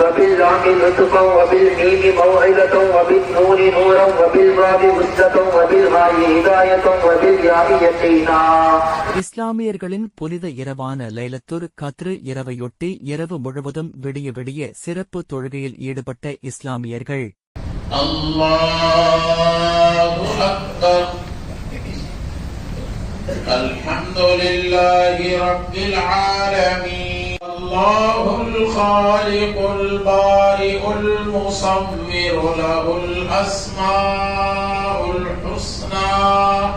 وباللام نطقا وبالميم موعظة وبالنون نورا وبالباب وسة وبالهاء هداية وبالياء يقينا இஸ்லாமியர்களின் புனித இரவான லைலத்துர் கத்ரு இரவையொட்டி இரவு முழுவதும் விடிய விடிய சிறப்பு தொழுகையில் ஈடுபட்ட இஸ்லாமியர்கள் الله أكبر الحمد لله رب العالمين الله الخالق البارئ المصور له الأسماء الحسنى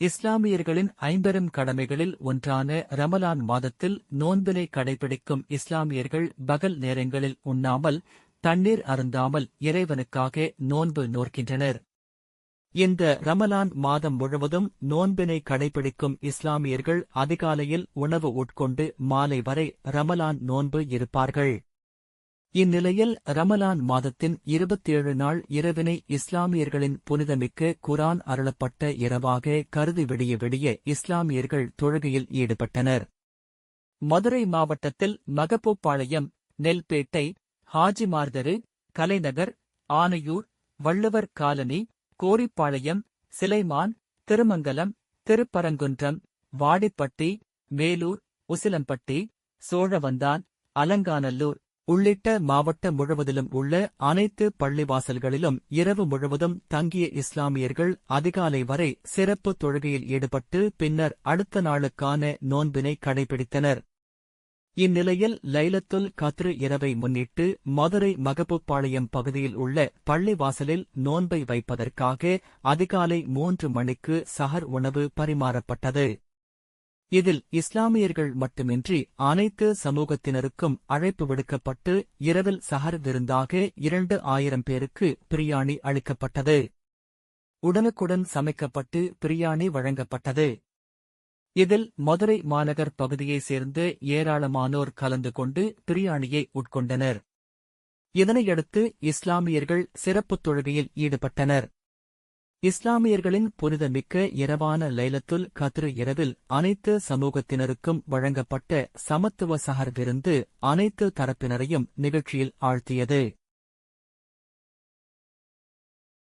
இஸ்லாமியர்களின் ஐம்பெரும் கடமைகளில் ஒன்றான ரமலான் மாதத்தில் நோன்பினை கடைபிடிக்கும் இஸ்லாமியர்கள் பகல் நேரங்களில் உண்ணாமல் தண்ணீர் அருந்தாமல் இறைவனுக்காக நோன்பு நோர்க்கின்றனர் இந்த ரமலான் மாதம் முழுவதும் நோன்பினை கடைபிடிக்கும் இஸ்லாமியர்கள் அதிகாலையில் உணவு உட்கொண்டு மாலை வரை ரமலான் நோன்பு இருப்பார்கள். இந்நிலையில் ரமலான் மாதத்தின் இருபத்தேழு நாள் இரவினை இஸ்லாமியர்களின் புனிதமிக்க குரான் அருளப்பட்ட இரவாக கருதி விடிய விடிய இஸ்லாமியர்கள் தொழுகையில் ஈடுபட்டனர். மதுரை மாவட்டத்தில் மகப்பூப்பாளையம் நெல்பேட்டை ஹாஜிமார்தரு கலைநகர் ஆனையூர் வள்ளுவர் காலனி கோரிப்பாளையம் சிலைமான் திருமங்கலம் திருப்பரங்குன்றம் வாடிப்பட்டி மேலூர் உசிலம்பட்டி சோழவந்தான் அலங்காநல்லூர் உள்ளிட்ட மாவட்டம் முழுவதிலும் உள்ள அனைத்து பள்ளிவாசல்களிலும் இரவு முழுவதும் தங்கிய இஸ்லாமியர்கள் அதிகாலை வரை சிறப்பு தொழுகையில் ஈடுபட்டு பின்னர் அடுத்த நாளுக்கான நோன்பினை கடைபிடித்தனர். இந்நிலையில் லைலத்துல் கத்ரு இரவை முன்னிட்டு மதுரை மகபுப்பாளையம் பகுதியில் உள்ள பள்ளிவாசலில் நோன்பை வைப்பதற்காக அதிகாலை மூன்று மணிக்கு சஹர் உணவு பரிமாறப்பட்டது. இதில் இஸ்லாமியர்கள் மட்டுமின்றி அனைத்து சமூகத்தினருக்கும் அழைப்பு விடுக்கப்பட்டு இரவில் சஹர் விருந்தாக இரண்டு ஆயிரம் பேருக்கு பிரியாணி அளிக்கப்பட்டது. உடனுக்குடன் சமைக்கப்பட்டு பிரியாணி வழங்கப்பட்டது. இதில் மதுரை மாநகர் பகுதியைச் சேர்ந்து ஏராளமானோர் கலந்து கொண்டு பிரியாணியை உட்கொண்டனர். இதனையடுத்து இஸ்லாமியர்கள் சிறப்புத் தொழுகையில் ஈடுபட்டனர். இஸ்லாமியர்களின் புனிதமிக்க இரவான லைலத்துல் கத்ரு இரவில் அனைத்து சமூகத்தினருக்கும் வழங்கப்பட்ட சமத்துவ சகர் விருந்து அனைத்து தரப்பினரையும் நிகழ்ச்சியில் ஆழ்த்தியது.